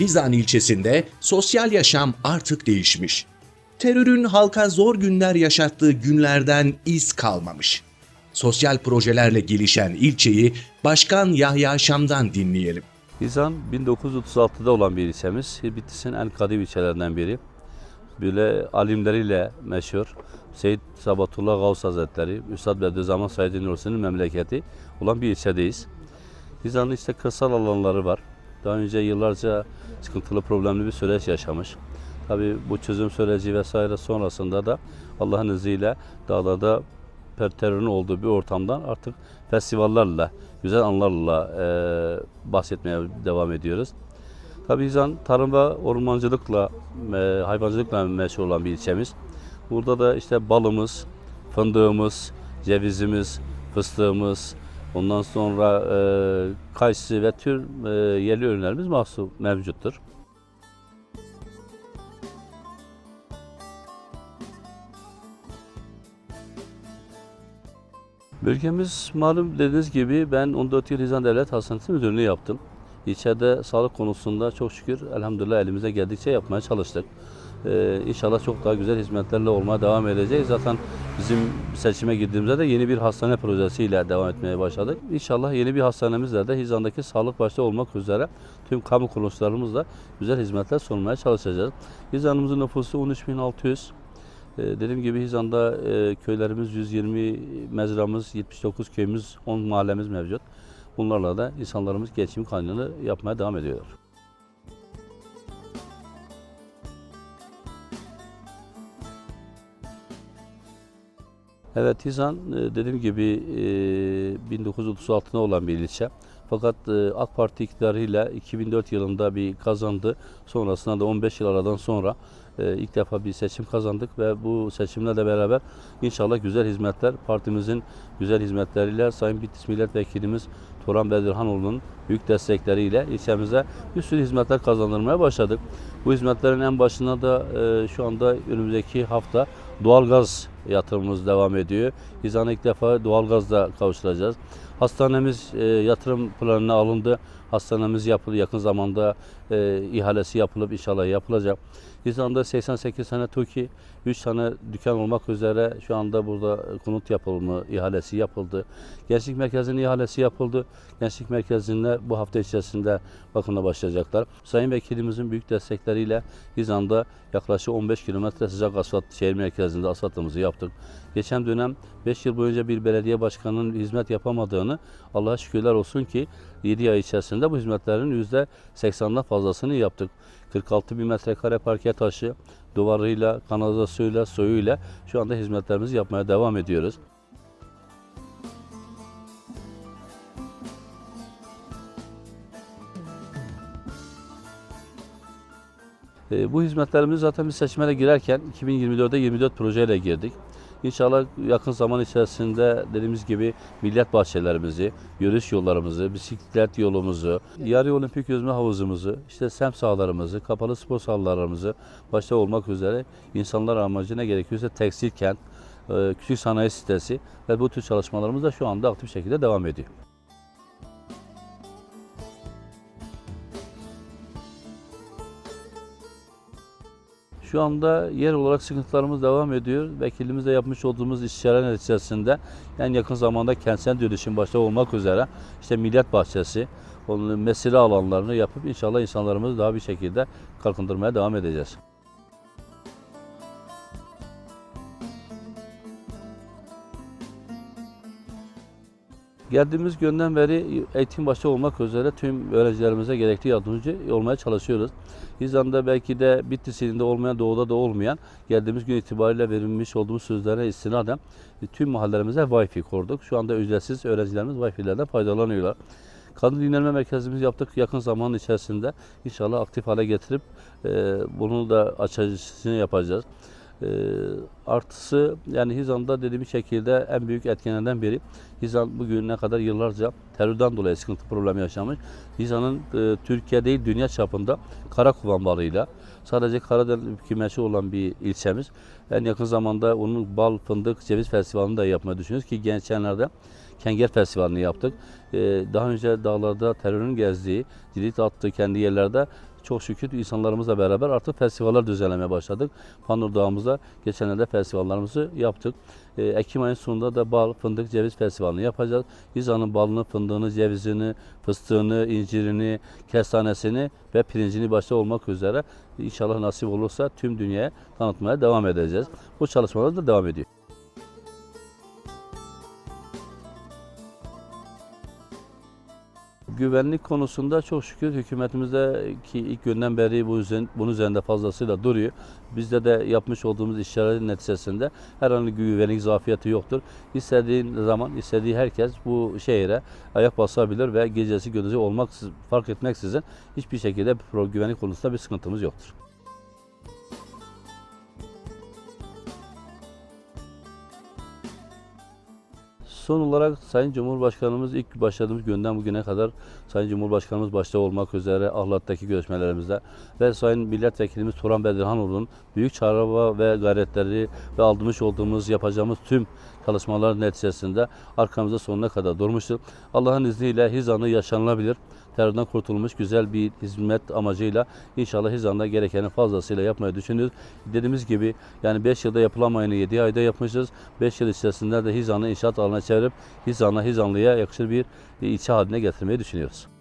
Hizan ilçesinde sosyal yaşam artık değişmiş. Terörün halka zor günler yaşattığı günlerden iz kalmamış. Sosyal projelerle gelişen ilçeyi Başkan Yahya Şam'dan dinleyelim. Hizan 1936'da olan bir ilçemiz. Bitlis'in en kadim ilçelerinden biri. Böyle alimleriyle meşhur. Seyyid Sabatullah Gavs Hazretleri, Üstad Bediüzzaman Said Nursi'nin memleketi olan bir ilçedeyiz. Hizan'ın işte kırsal alanları var. Daha önce yıllarca sıkıntılı problemli bir süreç yaşamış. Tabii bu çözüm süreci vesaire sonrasında da Allah'ın izniyle dağlarda terörün olduğu bir ortamdan artık festivallerle, güzel anlarla e, bahsetmeye devam ediyoruz. Tabii Hizan tarım ve ormancılıkla, e, hayvancılıkla meşhur olan bir ilçemiz. Burada da işte balımız, fındığımız, cevizimiz, fıstığımız, ondan sonra e, kayısı ve tür e, yerli ürünlerimiz mahsul mevcuttur. Bölgemiz malum dediğiniz gibi ben 14 yıl Hizan Devlet Hastanesi Müdürlüğü yaptım. İçeride sağlık konusunda çok şükür elhamdülillah elimize geldikçe yapmaya çalıştık. Ee, inşallah çok daha güzel hizmetlerle olmaya devam edeceğiz. Zaten bizim seçime girdiğimizde de yeni bir hastane projesiyle devam etmeye başladık. İnşallah yeni bir hastanemizle de Hizan'daki sağlık başta olmak üzere tüm kamu kuruluşlarımızla güzel hizmetler sunmaya çalışacağız. Hizan'ımızın nüfusu 13.600. Ee, dediğim gibi Hizan'da e, köylerimiz 120, mezramız 79 köyümüz, 10 mahallemiz mevcut. Bunlarla da insanlarımız geçim kaynağını yapmaya devam ediyorlar. Evet Hizan e, dediğim gibi e, 1936'da olan bir ilçe. Fakat e, AK Parti iktidarıyla 2004 yılında bir kazandı. Sonrasında da 15 yıl aradan sonra e, ilk defa bir seçim kazandık ve bu seçimle de beraber inşallah güzel hizmetler partimizin güzel hizmetleriyle Sayın Bitlis Milletvekilimiz Turan Bedirhanoğlu'nun büyük destekleriyle ilçemize bir sürü hizmetler kazandırmaya başladık. Bu hizmetlerin en başında da e, şu anda önümüzdeki hafta doğalgaz yatırımımız devam ediyor. Hizan'a ilk defa doğalgazla kavuşturacağız. Hastanemiz e, yatırım planına alındı. Hastanemiz yapıldı. Yakın zamanda e, ihalesi yapılıp inşallah yapılacak. Hizan'da 88 tane TOKİ, 3 tane dükkan olmak üzere şu anda burada konut yapılımı ihalesi yapıldı. Gençlik merkezinin ihalesi yapıldı. Gençlik merkezinde bu hafta içerisinde bakımına başlayacaklar. Sayın Vekilimizin büyük destekleriyle Hizan'da yaklaşık 15 kilometre sıcak asfalt şehir merkezinde asfaltımızı yaptık. Geçen dönem 5 yıl boyunca bir belediye başkanının hizmet yapamadığını Allah'a şükürler olsun ki 7 ay içerisinde bu hizmetlerin %80'den fazlasını yaptık. 46 bin metrekare parke taşı, duvarıyla, kanalizasyonuyla, suyuyla şu anda hizmetlerimizi yapmaya devam ediyoruz. E, bu hizmetlerimiz zaten biz seçime de girerken 2024'de 24 projeyle girdik. İnşallah yakın zaman içerisinde dediğimiz gibi millet bahçelerimizi, yürüyüş yollarımızı, bisiklet yolumuzu, yarı olimpik yüzme havuzumuzu, işte sem sahalarımızı, kapalı spor sahalarımızı başta olmak üzere insanlar amacına gerekiyorsa tekstil kent, e, küçük sanayi sitesi ve bu tür çalışmalarımız da şu anda aktif şekilde devam ediyor. Şu anda yer olarak sıkıntılarımız devam ediyor. Vekilimizle yapmış olduğumuz istişare neticesinde en yakın zamanda kentsel dönüşüm başta olmak üzere işte millet bahçesi, onun mesire alanlarını yapıp inşallah insanlarımızı daha bir şekilde kalkındırmaya devam edeceğiz. Geldiğimiz günden beri eğitim başta olmak üzere tüm öğrencilerimize gerekli yardımcı olmaya çalışıyoruz. Hizan'da belki de Bitlis ilinde olmayan, doğuda da olmayan geldiğimiz gün itibariyle verilmiş olduğumuz sözlere istinaden tüm mahallelerimize Wi-Fi kurduk. Şu anda ücretsiz öğrencilerimiz Wi-Fi'lerden faydalanıyorlar. Kadın dinlenme merkezimizi yaptık yakın zaman içerisinde. İnşallah aktif hale getirip e, bunu da açıcısını yapacağız. E, artısı yani Hizan'da dediğim şekilde en büyük etkenlerden biri. Hizan bugüne kadar yıllarca terörden dolayı sıkıntı problemi yaşamış. Hizan'ın e, Türkiye değil dünya çapında kara kuvan balığıyla sadece Karadeniz meşhur olan bir ilçemiz. En yakın zamanda onun bal, fındık, ceviz festivalini de yapmayı düşünüyoruz ki geçenlerde Kenger Festivali'ni yaptık. Ee, daha önce dağlarda terörün gezdiği, cirit attığı kendi yerlerde çok şükür insanlarımızla beraber artık festivaller düzenlemeye başladık. Panur Dağımızda geçenlerde festivallerimizi yaptık. Ee, Ekim ayının sonunda da bal, fındık, ceviz festivalini yapacağız. İzan'ın balını, fındığını, cevizini, fıstığını, incirini, kestanesini ve pirincini başta olmak üzere inşallah nasip olursa tüm dünyaya tanıtmaya devam edeceğiz. Bu çalışmalar da devam ediyor. Güvenlik konusunda çok şükür hükümetimizde ki ilk günden beri bu üzerinde, bunun üzerinde fazlasıyla duruyor. Bizde de yapmış olduğumuz işlerin neticesinde herhangi bir güvenlik zafiyeti yoktur. İstediğin zaman istediği herkes bu şehire ayak basabilir ve gecesi gündüzü olmak fark etmeksizin hiçbir şekilde güvenlik konusunda bir sıkıntımız yoktur. Son olarak Sayın Cumhurbaşkanımız ilk başladığımız günden bugüne kadar Sayın Cumhurbaşkanımız başta olmak üzere Ahlat'taki görüşmelerimizde ve Sayın Milletvekilimiz Turan Bedirhanoğlu'nun büyük çaba ve gayretleri ve aldırmış olduğumuz yapacağımız tüm çalışmalar neticesinde arkamızda sonuna kadar durmuştur. Allah'ın izniyle Hizan'ı yaşanılabilir, terörden kurtulmuş güzel bir hizmet amacıyla inşallah Hizan'da gerekenin fazlasıyla yapmayı düşünüyoruz. Dediğimiz gibi yani 5 yılda yapılamayını 7 ayda yapmışız. 5 yıl içerisinde de Hizan'ı inşaat alanına çevirip Hizan'a, Hizanlı'ya yakışır bir ilçe haline getirmeyi düşünüyoruz.